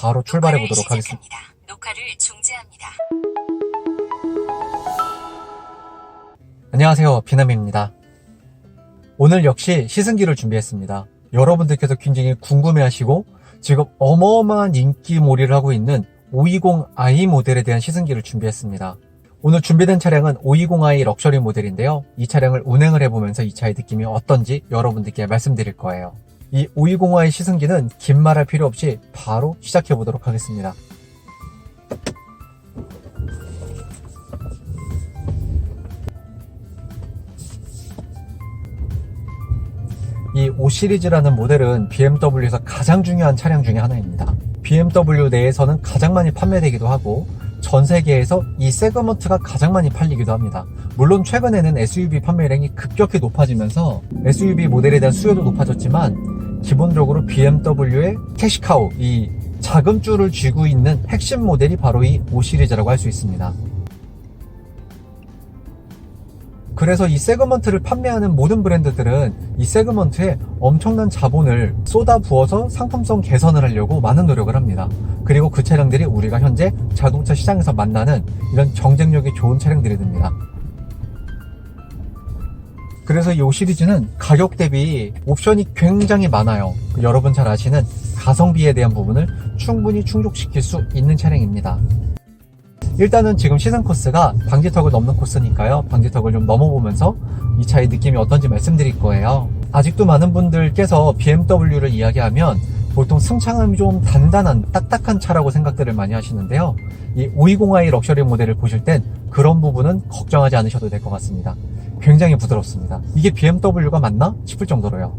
바로 출발해 보도록 하겠습니다. 녹화를 중지합니다. 안녕하세요. 비남입니다. 오늘 역시 시승기를 준비했습니다. 여러분들께서 굉장히 궁금해하시고 지금 어마어마한 인기몰이를 하고 있는 520i 모델에 대한 시승기를 준비했습니다. 오늘 준비된 차량은 520i 럭셔리 모델인데요. 이 차량을 운행을 해보면서 이 차의 느낌이 어떤지 여러분들께 말씀드릴 거예요. 이 520i 시승기는 긴 말할 필요 없이 바로 시작해 보도록 하겠습니다. 이 5 시리즈라는 모델은 BMW에서 가장 중요한 차량 중에 하나입니다. BMW 내에서는 가장 많이 판매되기도 하고 전 세계에서 이 세그먼트가 가장 많이 팔리기도 합니다. 물론 최근에는 SUV 판매량이 급격히 높아지면서 SUV 모델에 대한 수요도 높아졌지만 기본적으로 BMW의 캐시카우, 이 자금줄을 쥐고 있는 핵심 모델이 바로 이 5 시리즈라고 할 수 있습니다. 그래서 이 세그먼트를 판매하는 모든 브랜드들은 이 세그먼트에 엄청난 자본을 쏟아 부어서 상품성 개선을 하려고 많은 노력을 합니다. 그리고 그 차량들이 우리가 현재 자동차 시장에서 만나는 이런 경쟁력이 좋은 차량들이 됩니다. 그래서 이 시리즈는 가격 대비 옵션이 굉장히 많아요. 그 여러분 잘 아시는 가성비에 대한 부분을 충분히 충족시킬 수 있는 차량입니다. 일단은 지금 시승 코스가 방지턱을 넘는 코스니까요. 방지턱을 좀 넘어보면서 이 차의 느낌이 어떤지 말씀드릴 거예요. 아직도 많은 분들께서 BMW를 이야기하면 보통 승차감이 좀 단단한 딱딱한 차라고 생각들을 많이 하시는데요. 이 520i 럭셔리 모델을 보실 땐 그런 부분은 걱정하지 않으셔도 될 것 같습니다. 굉장히 부드럽습니다. 이게 BMW가 맞나 싶을 정도로요.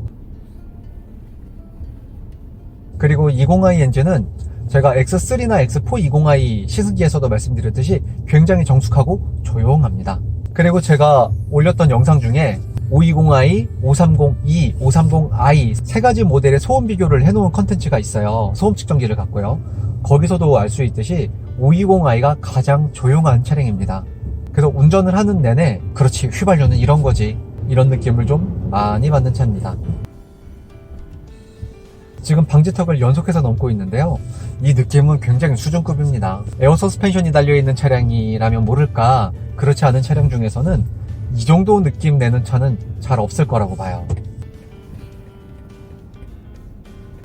그리고 20i 엔진은 제가 X3나 X4 20i 시승기에서도 말씀드렸듯이 굉장히 정숙하고 조용합니다. 그리고 제가 올렸던 영상 중에 520i, 530e, 530i 세 가지 모델의 소음 비교를 해놓은 컨텐츠가 있어요. 소음 측정기를 갖고요. 거기서도 알 수 있듯이 520i가 가장 조용한 차량입니다. 그래서 운전을 하는 내내 그렇지 휘발유는 이런 거지 이런 느낌을 좀 많이 받는 차입니다. 지금 방지턱을 연속해서 넘고 있는데요. 이 느낌은 굉장히 수준급입니다. 에어 서스펜션이 달려있는 차량이라면 모를까 그렇지 않은 차량 중에서는 이 정도 느낌 내는 차는 잘 없을 거라고 봐요.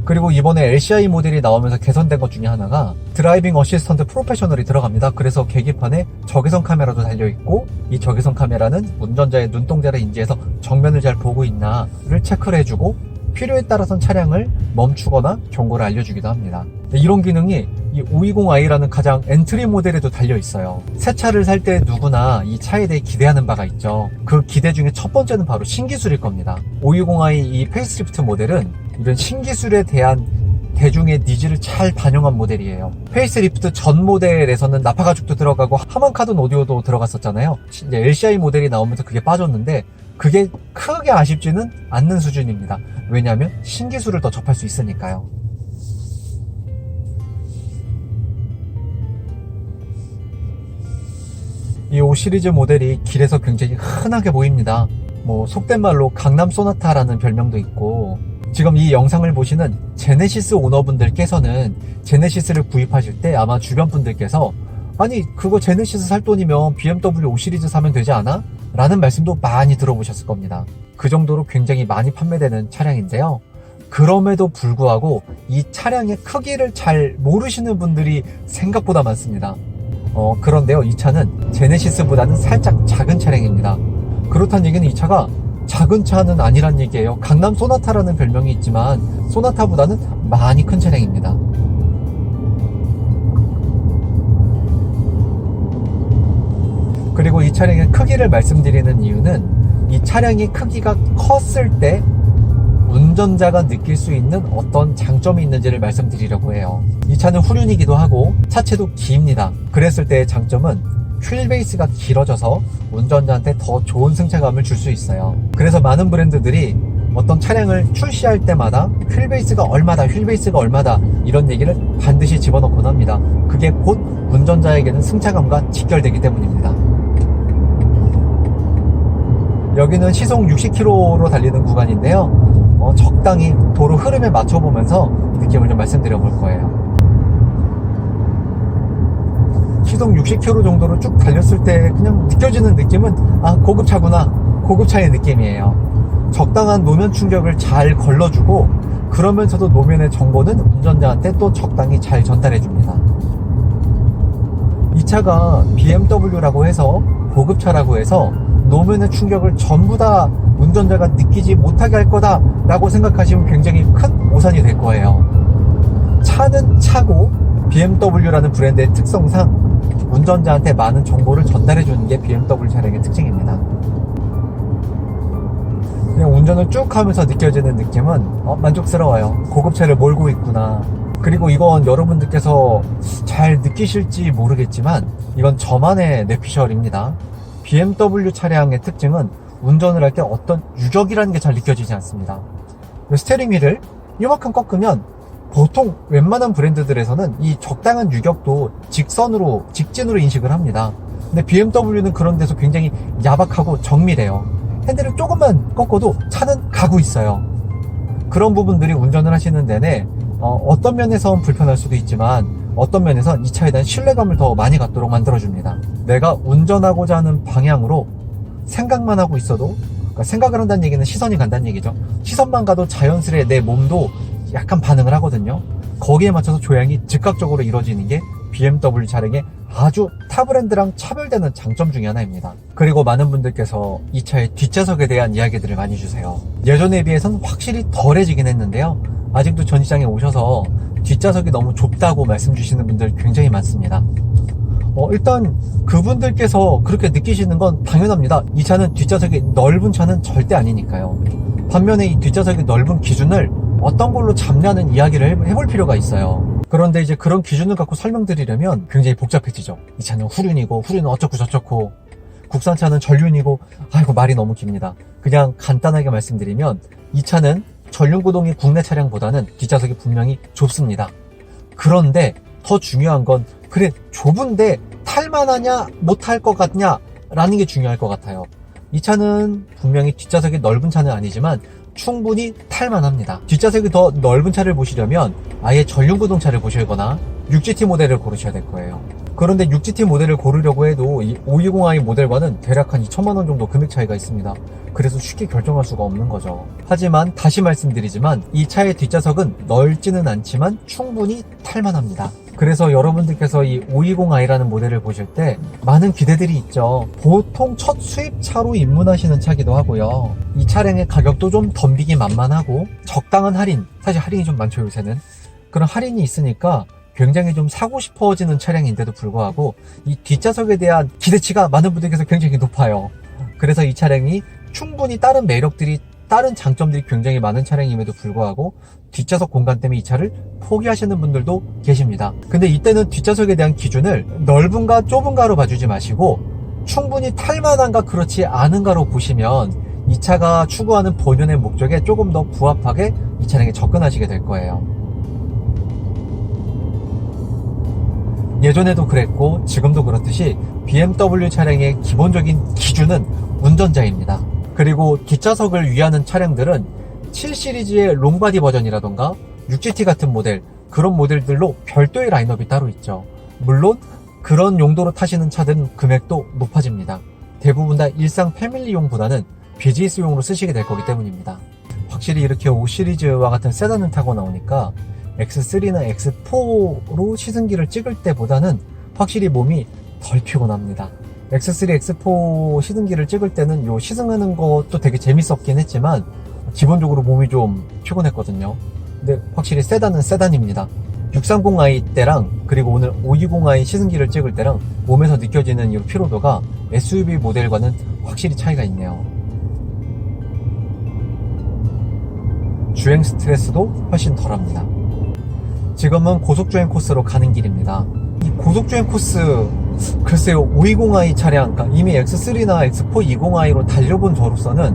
그리고 이번에 LCI 모델이 나오면서 개선된 것 중에 하나가 드라이빙 어시스턴트 프로페셔널이 들어갑니다. 그래서 계기판에 적외선 카메라도 달려있고 이 적외선 카메라는 운전자의 눈동자를 인지해서 정면을 잘 보고 있나를 체크를 해주고 필요에 따라선 차량을 멈추거나 경고를 알려주기도 합니다. 이런 기능이 이 520i라는 가장 엔트리 모델에도 달려 있어요. 새 차를 살 때 누구나 이 차에 대해 기대하는 바가 있죠. 그 기대 중에 첫 번째는 바로 신기술일 겁니다. 520i 이 페이스리프트 모델은 이런 신기술에 대한 대중의 니즈를 잘 반영한 모델이에요. 페이스리프트 전 모델에서는 나파 가죽도 들어가고 하먼 카든 오디오도 들어갔었잖아요. 이제 LCI 모델이 나오면서 그게 빠졌는데 그게 크게 아쉽지는 않는 수준입니다. 왜냐하면 신기술을 더 접할 수 있으니까요. 이 5 시리즈 모델이 길에서 굉장히 흔하게 보입니다. 뭐 속된 말로 강남 소나타라는 별명도 있고 지금 이 영상을 보시는 제네시스 오너분들께서는 제네시스를 구입하실 때 아마 주변 분들께서 아니 그거 제네시스 살 돈이면 BMW 5 시리즈 사면 되지 않아? 라는 말씀도 많이 들어보셨을 겁니다. 그 정도로 굉장히 많이 판매되는 차량인데요. 그럼에도 불구하고 이 차량의 크기를 잘 모르시는 분들이 생각보다 많습니다. 어, 그런데요, 이 차는 제네시스보다는 살짝 작은 차량입니다. 그렇다는 얘기는 이 차가 작은 차는 아니란 얘기예요. 강남 소나타라는 별명이 있지만 소나타보다는 많이 큰 차량입니다. 차량의 크기를 말씀드리는 이유는 이 차량의 크기가 컸을 때 운전자가 느낄 수 있는 어떤 장점이 있는지를 말씀드리려고 해요. 이 차는 후륜이기도 하고 차체도 깁니다. 그랬을 때의 장점은 휠 베이스가 길어져서 운전자한테 더 좋은 승차감을 줄 수 있어요. 그래서 많은 브랜드들이 어떤 차량을 출시할 때마다 휠 베이스가 얼마다, 휠 베이스가 얼마다 이런 얘기를 반드시 집어넣곤 합니다. 그게 곧 운전자에게는 승차감과 직결되기 때문입니다. 여기는 시속 60km로 달리는 구간인데요. 어, 적당히 도로 흐름에 맞춰보면서 이 느낌을 좀 말씀드려 볼 거예요. 시속 60km 정도로 쭉 달렸을 때 그냥 느껴지는 느낌은 아 고급차구나 고급차의 느낌이에요 적당한 노면 충격을 잘 걸러주고 그러면서도 노면의 정보는 운전자한테 또 적당히 잘 전달해 줍니다 이 차가 BMW라고 해서 고급차라고 해서 노면의 충격을 전부 다 운전자가 느끼지 못하게 할 거다라고 생각하시면 굉장히 큰 오산이 될 거예요. 차는 차고 BMW라는 브랜드의 특성상 운전자한테 많은 정보를 전달해 주는 게 BMW 차량의 특징입니다. 그냥 운전을 쭉 하면서 느껴지는 느낌은 어, 만족스러워요. 고급차를 몰고 있구나. 그리고 이건 여러분들께서 잘 느끼실지 모르겠지만 이건 저만의 뇌피셜입니다. BMW 차량의 특징은 운전을 할 때 어떤 유격이라는 게 잘 느껴지지 않습니다. 스테링 휠을 이만큼 꺾으면 보통 웬만한 브랜드들에서는 이 적당한 유격도 직선으로 직진으로 인식을 합니다. 근데 BMW는 그런 데서 굉장히 야박하고 정밀해요. 핸들을 조금만 꺾어도 차는 가고 있어요. 그런 부분들이 운전을 하시는 내내 어, 떤 면에선 불편할 수도 있지만 어떤 면에선 이 차에 대한 신뢰감을 더 많이 갖도록 만들어줍니다. 내가 운전하고자 하는 방향으로 생각만 하고 있어도 그러니까 생각을 한다는 얘기는 시선이 간다는 얘기죠. 시선만 가도 자연스레 내 몸도 약간 반응을 하거든요. 거기에 맞춰서 조향이 즉각적으로 이루어지는 게 BMW 차량의 아주 타 브랜드랑 차별되는 장점 중에 하나입니다. 그리고 많은 분들께서 이 차의 뒷좌석에 대한 이야기들을 많이 주세요. 예전에 비해서는 확실히 덜해지긴 했는데요. 아직도 전시장에 오셔서 뒷좌석이 너무 좁다고 말씀 주시는 분들 굉장히 많습니다. 어, 일단 그분들께서 그렇게 느끼시는 건 당연합니다. 이 차는 뒷좌석이 넓은 차는 절대 아니니까요. 반면에 이 뒷좌석이 넓은 기준을 어떤 걸로 잡냐는 이야기를 해- 해볼 필요가 있어요. 그런데 이제 그런 기준을 갖고 설명드리려면 굉장히 복잡해지죠. 이 차는 후륜이고 후륜은 어쩌고 저쩌고 국산차는 전륜이고 아이고 말이 너무 깁니다. 그냥 간단하게 말씀드리면 이 차는 전륜 구동이 국내 차량보다는 뒷좌석이 분명히 좁습니다. 그런데 더 중요한 건 그래 좁은데 탈만하냐 못할 것 같냐 라는 게 중요할 것 같아요. 이 차는 분명히 뒷좌석이 넓은 차는 아니지만 충분히 탈만합니다. 뒷좌석이 더 넓은 차를 보시려면 아예 전륜구동차를 보시거나 6GT 모델을 고르셔야 될 거예요. 그런데 6GT 모델을 고르려고 해도 이 520i 모델과는 대략 한 2천만 원 정도 금액 차이가 있습니다. 그래서 쉽게 결정할 수가 없는 거죠. 하지만 다시 말씀드리지만 이 차의 뒷좌석은 넓지는 않지만 충분히 탈만합니다. 그래서 여러분들께서 이 520i라는 모델을 보실 때 많은 기대들이 있죠. 보통 첫 수입차로 입문하시는 차기도 하고요. 이 차량의 가격도 좀 덤비기 만만하고 적당한 할인, 사실 할인이 좀 많죠 요새는. 그런 할인이 있으니까 굉장히 좀 사고 싶어지는 차량인데도 불구하고 이 뒷좌석에 대한 기대치가 많은 분들께서 굉장히 높아요. 그래서 이 차량이 충분히 다른 매력들이 다른 장점들이 굉장히 많은 차량임에도 불구하고 뒷좌석 공간 때문에 이 차를 포기하시는 분들도 계십니다. 근데 이때는 뒷좌석에 대한 기준을 넓은가 좁은가로 봐주지 마시고 충분히 탈만한가 그렇지 않은가로 보시면 이 차가 추구하는 본연의 목적에 조금 더 부합하게 이 차량에 접근하시게 될 거예요. 예전에도 그랬고 지금도 그렇듯이 BMW 차량의 기본적인 기준은 운전자입니다. 그리고 뒷좌석을 위하는 차량들은 7 시리즈의 롱바디 버전이라던가 6GT 같은 모델 그런 모델들로 별도의 라인업이 따로 있죠. 물론 그런 용도로 타시는 차들은 금액도 높아집니다. 대부분 다 일상 패밀리용보다는 비즈니스용으로 쓰시게 될 거기 때문입니다. 확실히 이렇게 5 시리즈와 같은 세단을 타고 나오니까 X3나 X4로 시승기를 찍을 때보다는 확실히 몸이 덜 피곤합니다. X3, X4 시승기를 찍을 때는 요 시승하는 것도 되게 재밌었긴 했지만 기본적으로 몸이 좀 피곤했거든요. 근데 확실히 세단은 세단입니다. 630i 때랑 그리고 오늘 520i 시승기를 찍을 때랑 몸에서 느껴지는 이 피로도가 SUV 모델과는 확실히 차이가 있네요. 주행 스트레스도 훨씬 덜합니다. 지금은 고속주행 코스로 가는 길입니다. 이 고속주행 코스, 글쎄요, 520i 차량, 그러니까 이미 X3나 X4 20i로 달려본 저로서는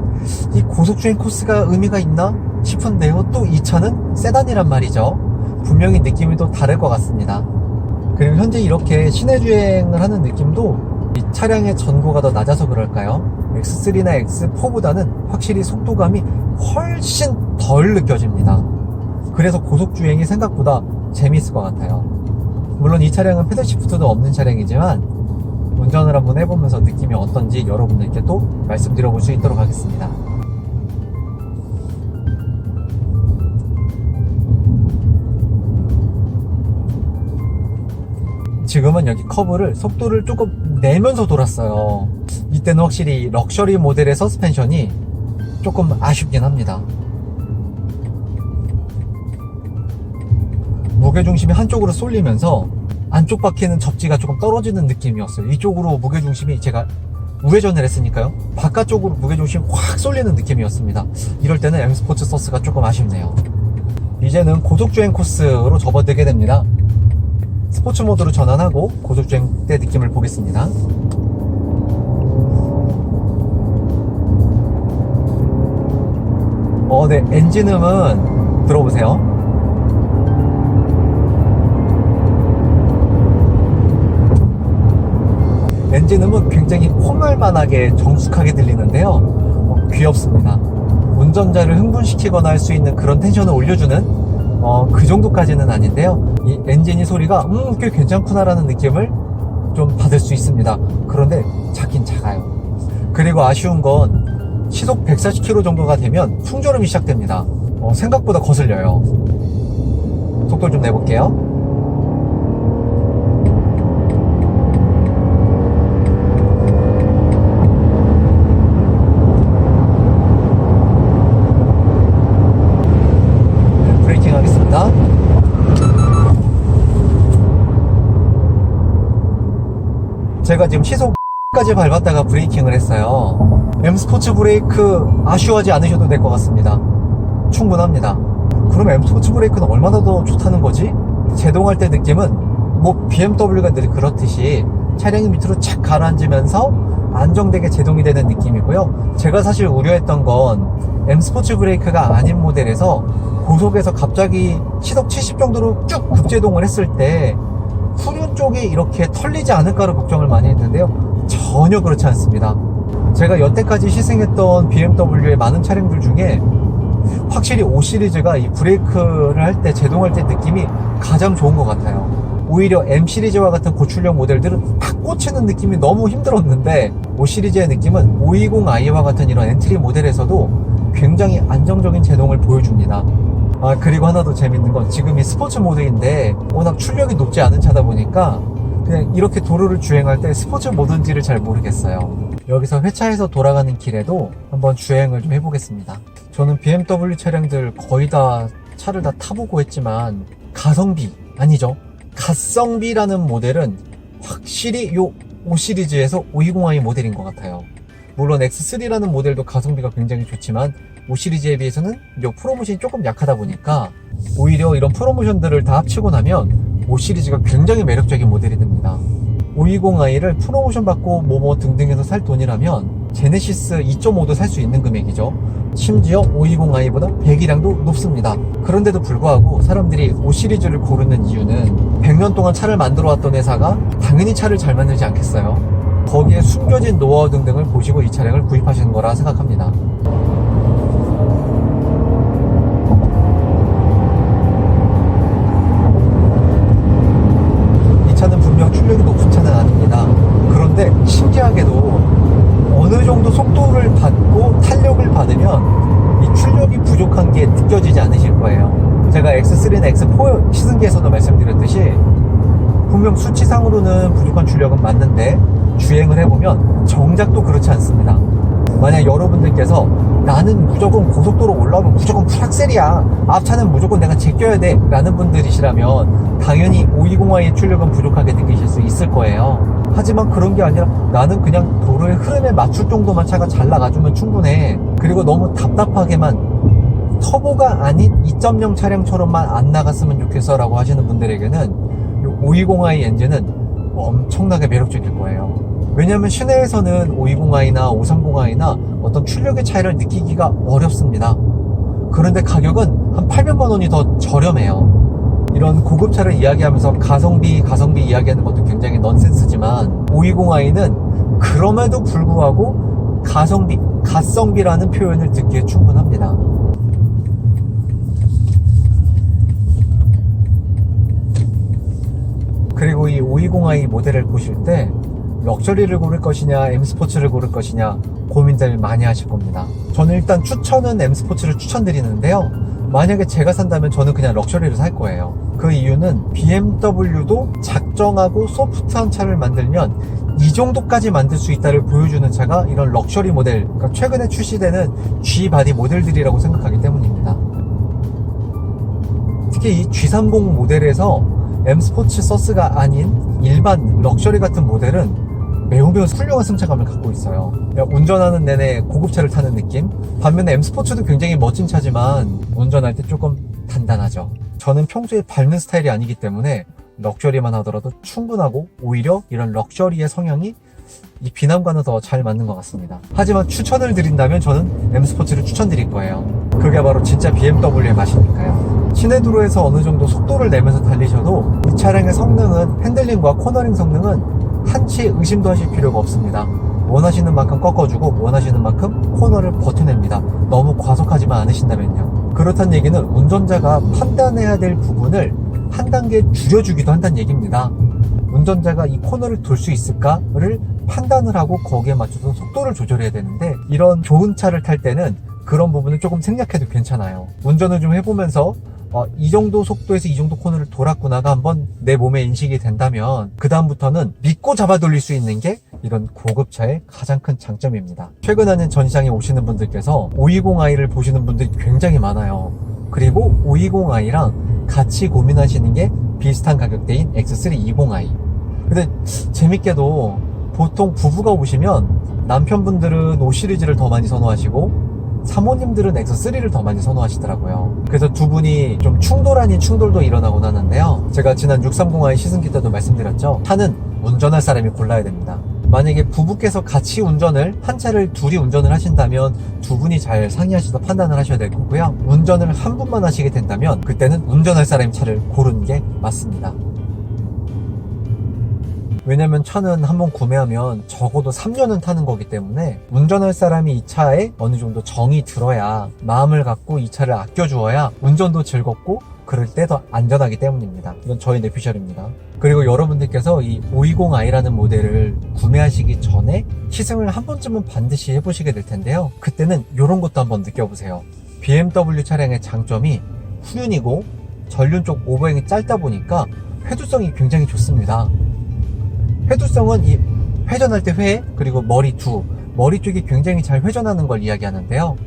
이 고속주행 코스가 의미가 있나 싶은데요. 또 이 차는 세단이란 말이죠. 분명히 느낌이 또 다를 것 같습니다. 그리고 현재 이렇게 시내 주행을 하는 느낌도 이 차량의 전고가 더 낮아서 그럴까요? X3나 X4보다는 확실히 속도감이 훨씬 덜 느껴집니다. 그래서 고속주행이 생각보다 재미있을 것 같아요. 물론 이 차량은 패들 시프트도 없는 차량이지만 운전을 한번 해보면서 느낌이 어떤지 여러분들께 또 말씀드려 볼 수 있도록 하겠습니다. 지금은 여기 커브를 속도를 조금 내면서 돌았어요. 이때는 확실히 럭셔리 모델의 서스펜션이 조금 아쉽긴 합니다. 무게 중심이 한쪽으로 쏠리면서 안쪽 바퀴는 접지가 조금 떨어지는 느낌이었어요. 이쪽으로 무게 중심이 제가 우회전을 했으니까요. 바깥쪽으로 무게 중심이 확 쏠리는 느낌이었습니다. 이럴 때는 M 스포츠 서스가 조금 아쉽네요. 이제는 고속주행 코스로 접어들게 됩니다. 스포츠 모드로 전환하고 고속주행 때 느낌을 보겠습니다. 어, 네. 엔진음은 들어보세요. 엔진음은 굉장히 콩알만하게 정숙하게 들리는데요. 어, 귀엽습니다. 운전자를 흥분시키거나 할 수 있는 그런 텐션을 올려주는 어, 그 정도까지는 아닌데요. 이 엔진이 소리가 음, 꽤 괜찮구나라는 느낌을 좀 받을 수 있습니다. 그런데 작긴 작아요. 그리고 아쉬운 건 시속 140km 정도가 되면 풍절음이 시작됩니다. 어, 생각보다 거슬려요. 속도를 좀 내볼게요. 네, 브레이킹 하겠습니다. 제가 지금 시속까지 밟았다가 브레이킹을 했어요. M 스포츠 브레이크 아쉬워하지 않으셔도 될 것 같습니다. 충분합니다. 그럼 M 스포츠 브레이크는 얼마나 더 좋다는 거지? 제동할 때 느낌은 뭐 BMW가 늘 그렇듯이 차량이 밑으로 착 가라앉으면서 안정되게 제동이 되는 느낌이고요. 제가 사실 우려했던 건 M 스포츠 브레이크가 아닌 모델에서 고속에서 갑자기 시속 70 정도로 쭉 급제동을 했을 때 후륜 쪽이 이렇게 털리지 않을까를 걱정을 많이 했는데요. 전혀 그렇지 않습니다. 제가 여태까지 시승했던 BMW의 많은 차량들 중에 확실히 5 시리즈가 이 브레이크를 할 때 제동할 때 느낌이 가장 좋은 것 같아요. 오히려 M 시리즈와 같은 고출력 모델들은 탁 꽂히는 느낌이 너무 힘들었는데 5 시리즈의 느낌은 520i와 같은 이런 엔트리 모델에서도 굉장히 안정적인 제동을 보여줍니다. 아 그리고 하나 더 재밌는 건 지금 이 스포츠 모드인데 워낙 출력이 높지 않은 차다 보니까 그냥 이렇게 도로를 주행할 때 스포츠 모드인지를 잘 모르겠어요. 여기서 회차해서 돌아가는 길에도 한번 주행을 좀 해보겠습니다. 저는 BMW 차량들 거의 다 차를 다 타보고 했지만 가성비 아니죠. 가성비라는 모델은 확실히 요 5 시리즈에서 520i 모델인 것 같아요. 물론 X3라는 모델도 가성비가 굉장히 좋지만 5 시리즈에 비해서는 요 프로모션이 조금 약하다 보니까 오히려 이런 프로모션들을 다 합치고 나면 5 시리즈가 굉장히 매력적인 모델이 됩니다. 520i를 프로모션 받고 뭐뭐 등등해서 살 돈이라면 제네시스 2.5도 살 수 있는 금액이죠. 심지어 520i보다 배기량도 높습니다. 그런데도 불구하고 사람들이 5 시리즈를 고르는 이유는 100년 동안 차를 만들어 왔던 회사가 당연히 차를 잘 만들지 않겠어요. 거기에 숨겨진 노하우 등등을 보시고 이 차량을 구입하시는 거라 생각합니다. 신기하게도 어느 정도 속도를 받고 탄력을 받으면 이 출력이 부족한 게 느껴지지 않으실 거예요. 제가 X3나 X4 시승기에서도 말씀드렸듯이 분명 수치상으로는 부족한 출력은 맞는데 주행을 해보면 정작도 그렇지 않습니다. 만약 여러분들께서 나는 무조건 고속도로 올라오면 무조건 풀악셀이야. 앞차는 무조건 내가 제껴야 돼. 라는 분들이시라면 당연히 520i의 출력은 부족하게 느끼실 수 있을 거예요. 하지만 그런 게 아니라 나는 그냥 도로의 흐름에 맞출 정도만 차가 잘 나가주면 충분해. 그리고 너무 답답하게만 터보가 아닌 2.0 차량처럼만 안 나갔으면 좋겠어 라고 하시는 분들에게는 520i 엔진은 엄청나게 매력적일 거예요. 왜냐하면 시내에서는 520i나 530i나 어떤 출력의 차이를 느끼기가 어렵습니다. 그런데 가격은 한 800만 원이 더 저렴해요. 이런 고급차를 이야기하면서 가성비, 가성비 이야기하는 것도 굉장히 넌센스지만 520i는 그럼에도 불구하고 가성비, 가성비라는 표현을 듣기에 충분합니다. 그리고 이 520i 모델을 보실 때 럭셔리를 고를 것이냐 M 스포츠를 고를 것이냐 고민들 많이 하실 겁니다. 저는 일단 추천은 M 스포츠를 추천드리는데요. 만약에 제가 산다면 저는 그냥 럭셔리를 살 거예요. 그 이유는 BMW도 작정하고 소프트한 차를 만들면 이 정도까지 만들 수 있다를 보여주는 차가 이런 럭셔리 모델, 그러니까 최근에 출시되는 G 바디 모델들이라고 생각하기 때문입니다. 특히 이 G30 모델에서 M 스포츠 서스가 아닌 일반 럭셔리 같은 모델은 매우 매우 훌륭한 승차감을 갖고 있어요. 운전하는 내내 고급차를 타는 느낌? 반면에 M 스포츠도 굉장히 멋진 차지만 운전할 때 조금 단단하죠. 저는 평소에 밟는 스타일이 아니기 때문에 럭셔리만 하더라도 충분하고 오히려 이런 럭셔리의 성향이 이 비남과는 더 잘 맞는 것 같습니다. 하지만 추천을 드린다면 저는 M 스포츠를 추천드릴 거예요. 그게 바로 진짜 BMW의 맛이니까요. 시내 도로에서 어느 정도 속도를 내면서 달리셔도 이 차량의 성능은 핸들링과 코너링 성능은 한치 의심도 하실 필요가 없습니다. 원하시는 만큼 꺾어주고 원하시는 만큼 코너를 버텨냅니다. 너무 과속하지만 않으신다면요. 그렇단 얘기는 운전자가 판단해야 될 부분을 한 단계 줄여주기도 한다는 얘기입니다. 운전자가 이 코너를 돌 수 있을까를 판단을 하고 거기에 맞춰서 속도를 조절해야 되는데 이런 좋은 차를 탈 때는 그런 부분을 조금 생략해도 괜찮아요. 운전을 좀 해보면서 어, 이 정도 속도에서 이 정도 코너를 돌았구나가 한번 내 몸에 인식이 된다면 그 다음부터는 믿고 잡아 돌릴 수 있는 게 이런 고급차의 가장 큰 장점입니다. 최근에는 전시장에 오시는 분들께서 520i를 보시는 분들이 굉장히 많아요. 그리고 520i랑 같이 고민하시는 게 비슷한 가격대인 X320i. 근데 재밌게도 보통 부부가 오시면 남편분들은 5 시리즈를 더 많이 선호하시고 사모님들은 X3를 더 많이 선호하시더라고요. 그래서 두 분이 좀 충돌 아닌 충돌도 일어나곤 하는데요. 제가 지난 630i 시승기 때도 말씀드렸죠. 차는 운전할 사람이 골라야 됩니다. 만약에 부부께서 같이 운전을 한 차를 둘이 운전을 하신다면 두 분이 잘 상의하셔서 판단을 하셔야 될 거고요. 운전을 한 분만 하시게 된다면 그때는 운전할 사람의 차를 고르는 게 맞습니다. 왜냐면 차는 한번 구매하면 적어도 3년은 타는 거기 때문에 운전할 사람이 이 차에 어느 정도 정이 들어야 마음을 갖고 이 차를 아껴주어야 운전도 즐겁고 그럴 때 더 안전하기 때문입니다. 이건 저의 내피셜입니다. 그리고 여러분들께서 이 520i라는 모델을 구매하시기 전에 시승을 한 번쯤은 반드시 해보시게 될 텐데요. 그때는 이런 것도 한번 느껴보세요. BMW 차량의 장점이 후륜이고 전륜 쪽 오버행이 짧다 보니까 회두성이 굉장히 좋습니다. 회두성은 이 회전할 때 회, 그리고 머리 두, 머리 쪽이 굉장히 잘 회전하는 걸 이야기하는데요.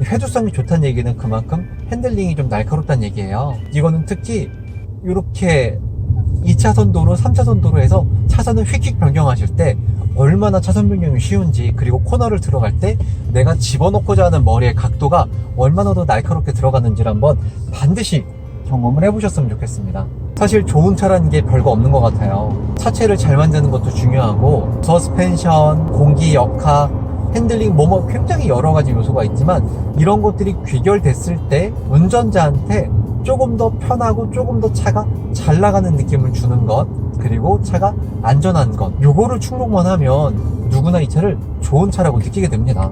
이 회두성이 좋다는 얘기는 그만큼 핸들링이 좀 날카롭다는 얘기예요. 이거는 특히 이렇게 2차선 도로, 3차선 도로에서 차선을 휙휙 변경하실 때 얼마나 차선 변경이 쉬운지 그리고 코너를 들어갈 때 내가 집어넣고자 하는 머리의 각도가 얼마나 더 날카롭게 들어가는지를 한번 반드시 경험을 해보셨으면 좋겠습니다. 사실 좋은 차라는 게 별거 없는 것 같아요. 차체를 잘 만드는 것도 중요하고 서스펜션, 공기 역학, 핸들링 뭐뭐 굉장히 여러 가지 요소가 있지만 이런 것들이 귀결됐을 때 운전자한테 조금 더 편하고 조금 더 차가 잘 나가는 느낌을 주는 것 그리고 차가 안전한 것 요거를 충족만 하면 누구나 이 차를 좋은 차라고 느끼게 됩니다.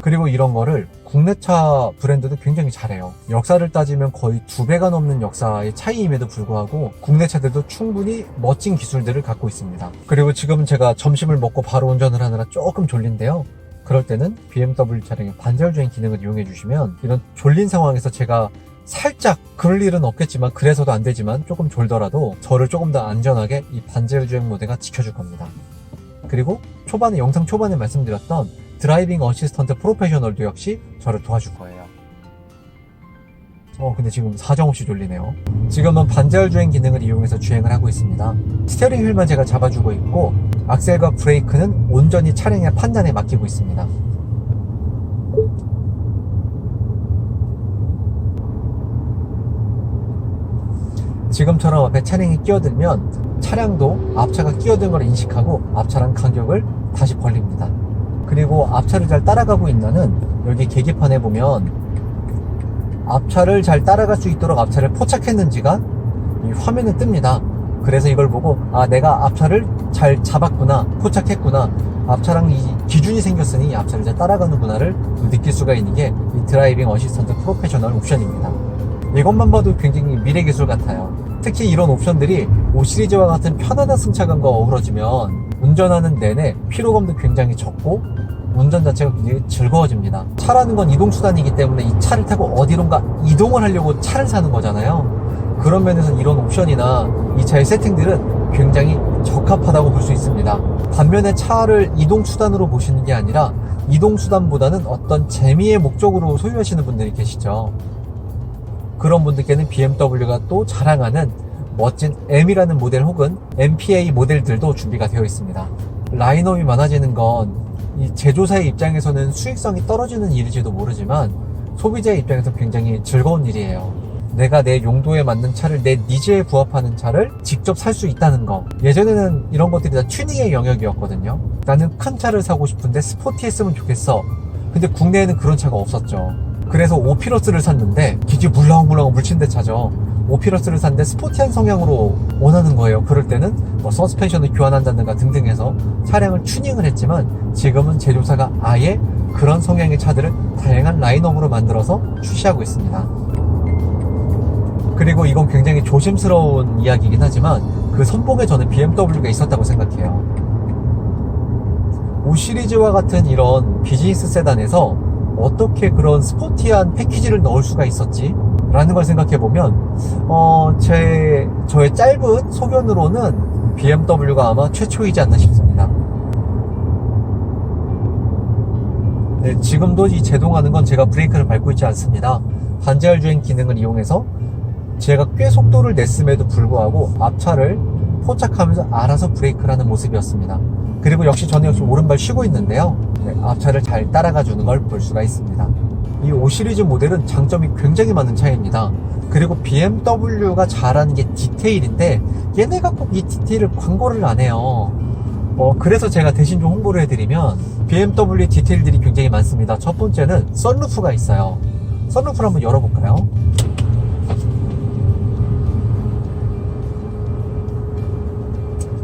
그리고 이런 거를 국내차 브랜드도 굉장히 잘해요. 역사를 따지면 거의 두 배가 넘는 역사의 차이임에도 불구하고 국내 차들도 충분히 멋진 기술들을 갖고 있습니다. 그리고 지금은 제가 점심을 먹고 바로 운전을 하느라 조금 졸린데요. 그럴 때는 BMW 차량의 반절주행 기능을 이용해 주시면 이런 졸린 상황에서 제가 살짝 그럴 일은 없겠지만 그래서도 안 되지만 조금 졸더라도 저를 조금 더 안전하게 이 반절주행 모드가 지켜줄 겁니다. 그리고 초반에 영상 초반에 말씀드렸던 드라이빙 어시스턴트 프로페셔널도 역시 저를 도와줄 거예요. 어 근데 지금 사정없이 졸리네요. 지금은 반절 주행 기능을 이용해서 주행을 하고 있습니다. 스티어링 휠만 제가 잡아주고 있고 악셀과 브레이크는 온전히 차량의 판단에 맡기고 있습니다. 지금처럼 앞에 차량이 끼어들면 차량도 앞차가 끼어든 걸 인식하고 앞차랑 간격을 다시 벌립니다. 그리고 앞차를 잘 따라가고 있나는 여기 계기판에 보면 앞차를 잘 따라갈 수 있도록 앞차를 포착했는지가 이 화면에 뜹니다. 그래서 이걸 보고 아 내가 앞차를 잘 잡았구나 포착했구나 앞차랑 이 기준이 생겼으니 이 앞차를 잘 따라가는구나를 느낄 수가 있는 게 이 드라이빙 어시스턴트 프로페셔널 옵션입니다. 이것만 봐도 굉장히 미래 기술 같아요. 특히 이런 옵션들이 5 시리즈와 같은 편안한 승차감과 어우러지면 운전하는 내내 피로감도 굉장히 적고 운전 자체가 굉장히 즐거워집니다. 차라는 건 이동수단이기 때문에 이 차를 타고 어디론가 이동을 하려고 차를 사는 거잖아요. 그런 면에서 이런 옵션이나 이 차의 세팅들은 굉장히 적합하다고 볼 수 있습니다. 반면에 차를 이동수단으로 보시는 게 아니라 이동수단보다는 어떤 재미의 목적으로 소유하시는 분들이 계시죠. 그런 분들께는 BMW가 또 자랑하는 멋진 M이라는 모델 혹은 MPA 모델들도 준비가 되어 있습니다. 라인업이 많아지는 건 이 제조사의 입장에서는 수익성이 떨어지는 일일지도 모르지만 소비자의 입장에서 굉장히 즐거운 일이에요. 내가 내 용도에 맞는 차를 내 니즈에 부합하는 차를 직접 살 수 있다는 거. 예전에는 이런 것들이 다 튜닝의 영역이었거든요. 나는 큰 차를 사고 싶은데 스포티했으면 좋겠어. 근데 국내에는 그런 차가 없었죠. 그래서 오피러스를 샀는데 기지 물렁물렁 물친 데 차죠. 오피러스를 샀는데 스포티한 성향으로 원하는 거예요. 그럴 때는 뭐 서스펜션을 교환한다든가 등등 해서 차량을 튜닝을 했지만 지금은 제조사가 아예 그런 성향의 차들을 다양한 라인업으로 만들어서 출시하고 있습니다. 그리고 이건 굉장히 조심스러운 이야기이긴 하지만 그 선봉에 저는 BMW가 있었다고 생각해요. 5 시리즈와 같은 이런 비즈니스 세단에서 어떻게 그런 스포티한 패키지를 넣을 수가 있었지? 라는 걸 생각해 보면, 어, 제, 저의 짧은 소견으로는 BMW가 아마 최초이지 않나 싶습니다. 네, 지금도 이 제동하는 건 제가 브레이크를 밟고 있지 않습니다. 반제할 주행 기능을 이용해서 제가 꽤 속도를 냈음에도 불구하고 앞차를 포착하면서 알아서 브레이크를 하는 모습이었습니다. 그리고 역시 저는 역시 오른발 쉬고 있는데요. 네, 앞차를 잘 따라가 주는 걸 볼 수가 있습니다. 이 5 시리즈 모델은 장점이 굉장히 많은 차입니다. 그리고 BMW가 잘하는 게 디테일인데 얘네가 꼭 이 디테일을 광고를 안 해요. 어, 그래서 제가 대신 좀 홍보를 해드리면 BMW 디테일들이 굉장히 많습니다. 첫 번째는 썬루프가 있어요. 썬루프를 한번 열어볼까요?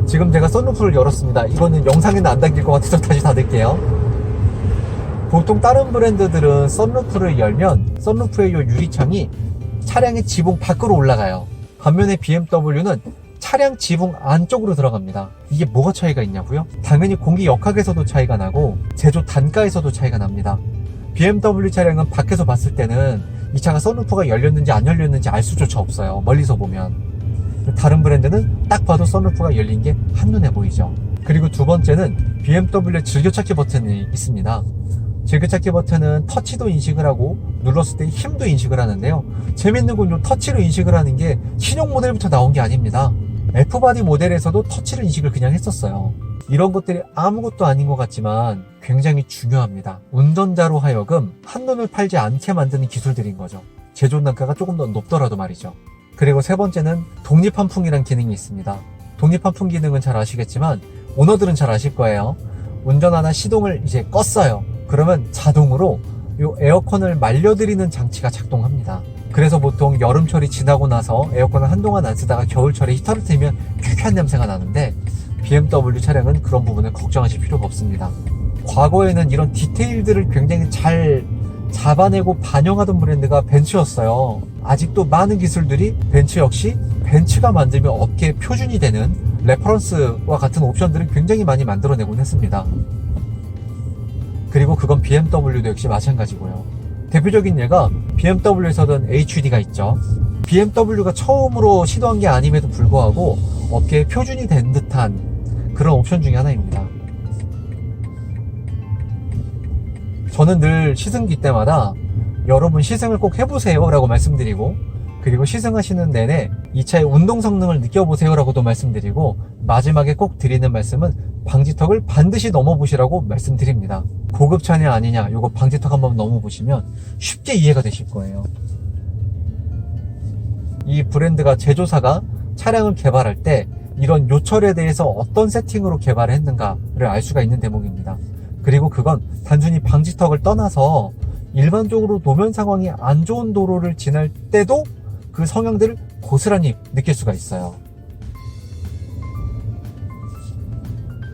지금 제가 썬루프를 열었습니다. 이거는 영상에는 안 담길 것 같아서 다시 닫을게요. 보통 다른 브랜드들은 썬루프를 열면 썬루프의 이 유리창이 차량의 지붕 밖으로 올라가요. 반면에 BMW는 차량 지붕 안쪽으로 들어갑니다. 이게 뭐가 차이가 있냐고요? 당연히 공기 역학에서도 차이가 나고 제조 단가에서도 차이가 납니다. BMW 차량은 밖에서 봤을 때는 이 차가 썬루프가 열렸는지 안 열렸는지 알 수조차 없어요. 멀리서 보면. 다른 브랜드는 딱 봐도 썬루프가 열린 게 한눈에 보이죠. 그리고 두 번째는 BMW의 즐겨찾기 버튼이 있습니다. 즐겨찾기 버튼은 터치도 인식을 하고 눌렀을 때 힘도 인식을 하는데요. 재밌는 건 요 터치로 인식을 하는 게 신형 모델부터 나온 게 아닙니다. F바디 모델에서도 터치를 인식을 그냥 했었어요. 이런 것들이 아무것도 아닌 것 같지만 굉장히 중요합니다. 운전자로 하여금 한눈을 팔지 않게 만드는 기술들인 거죠. 제조 단가가 조금 더 높더라도 말이죠. 그리고 세 번째는 독립환풍이라는 기능이 있습니다. 독립환풍 기능은 잘 아시겠지만 오너들은 잘 아실 거예요. 운전하나 시동을 이제 껐어요. 그러면 자동으로 이 에어컨을 말려드리는 장치가 작동합니다. 그래서 보통 여름철이 지나고 나서 에어컨을 한동안 안 쓰다가 겨울철에 히터를 틀면 큐큐한 냄새가 나는데 BMW 차량은 그런 부분을 걱정하실 필요가 없습니다. 과거에는 이런 디테일들을 굉장히 잘 잡아내고 반영하던 브랜드가 벤츠였어요. 아직도 많은 기술들이 벤츠 역시 벤츠가 만들면 업계 표준이 되는 레퍼런스와 같은 옵션들을 굉장히 많이 만들어내곤 했습니다. 그리고 그건 BMW도 역시 마찬가지고요. 대표적인 예가 BMW에서는 HUD가 있죠. BMW가 처음으로 시도한 게 아님에도 불구하고 업계의 표준이 된 듯한 그런 옵션 중에 하나입니다. 저는 늘 시승기 때마다 여러분 시승을 꼭 해보세요 라고 말씀드리고 그리고 시승하시는 내내 이 차의 운동 성능을 느껴보세요 라고도 말씀드리고 마지막에 꼭 드리는 말씀은 방지턱을 반드시 넘어보시라고 말씀드립니다. 고급차냐 아니냐 요거 방지턱 한번 넘어보시면 쉽게 이해가 되실 거예요. 이 브랜드가 제조사가 차량을 개발할 때 이런 요철에 대해서 어떤 세팅으로 개발을 했는가를 알 수가 있는 대목입니다. 그리고 그건 단순히 방지턱을 떠나서 일반적으로 노면 상황이 안 좋은 도로를 지날 때도 그 성향들을 고스란히 느낄 수가 있어요.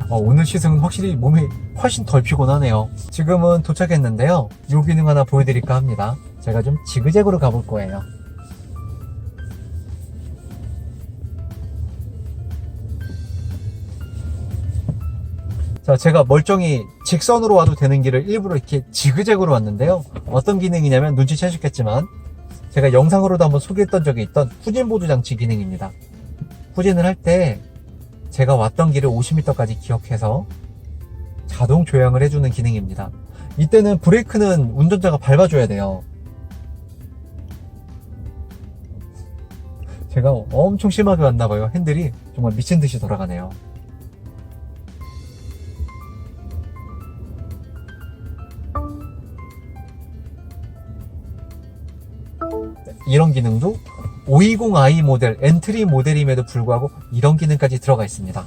어, 오늘 시승은 확실히 몸이 훨씬 덜 피곤하네요. 지금은 도착했는데요. 요 기능 하나 보여드릴까 합니다. 제가 좀 지그재그로 가볼 거예요. 자, 제가 멀쩡히 직선으로 와도 되는 길을 일부러 이렇게 지그재그로 왔는데요. 어떤 기능이냐면 눈치채셨겠지만 제가 영상으로도 한번 소개했던 적이 있던 후진 보조 장치 기능입니다. 후진을 할 때 제가 왔던 길을 50m까지 기억해서 자동 조향을 해주는 기능입니다. 이때는 브레이크는 운전자가 밟아줘야 돼요. 제가 엄청 심하게 왔나봐요. 핸들이 정말 미친 듯이 돌아가네요. 이런 기능도 520i 모델, 엔트리 모델임에도 불구하고 이런 기능까지 들어가 있습니다.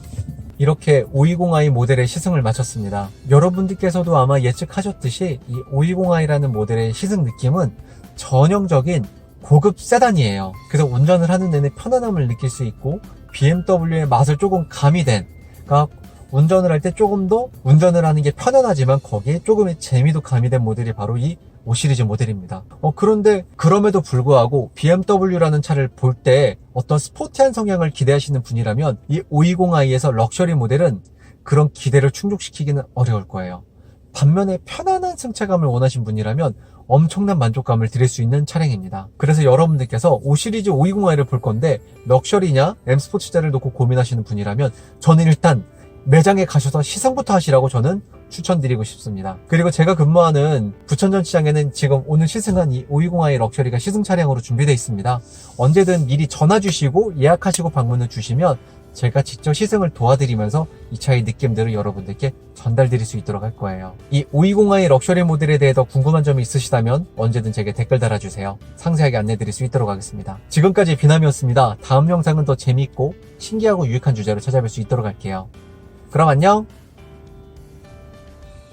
이렇게 520i 모델의 시승을 마쳤습니다. 여러분들께서도 아마 예측하셨듯이 이 520i라는 모델의 시승 느낌은 전형적인 고급 세단이에요. 그래서 운전을 하는 내내 편안함을 느낄 수 있고 BMW의 맛을 조금 가미된 그러니까 운전을 할 때 조금 더 운전을 하는 게 편안하지만 거기에 조금의 재미도 가미된 모델이 바로 이 5 시리즈 모델입니다. 어, 그런데 그럼에도 불구하고 BMW라는 차를 볼 때 어떤 스포티한 성향을 기대하시는 분이라면 이 520i에서 럭셔리 모델은 그런 기대를 충족시키기는 어려울 거예요. 반면에 편안한 승차감을 원하신 분이라면 엄청난 만족감을 드릴 수 있는 차량입니다. 그래서 여러분들께서 5 시리즈 520i를 볼 건데 럭셔리냐 M 스포츠자를 놓고 고민하시는 분이라면 저는 일단 매장에 가셔서 시승부터 하시라고 저는 추천드리고 싶습니다. 그리고 제가 근무하는 부천전 시장에는 지금 오늘 시승한 이 520i 럭셔리가 시승 차량으로 준비되어 있습니다. 언제든 미리 전화 주시고 예약하시고 방문을 주시면 제가 직접 시승을 도와드리면서 이 차의 느낌들을 여러분들께 전달드릴 수 있도록 할 거예요. 이 520i 럭셔리 모델에 대해 더 궁금한 점이 있으시다면 언제든 제게 댓글 달아주세요. 상세하게 안내드릴 수 있도록 하겠습니다. 지금까지 비남이었습니다. 다음 영상은 더 재미있고 신기하고 유익한 주제로 찾아뵐 수 있도록 할게요. 그럼 안녕!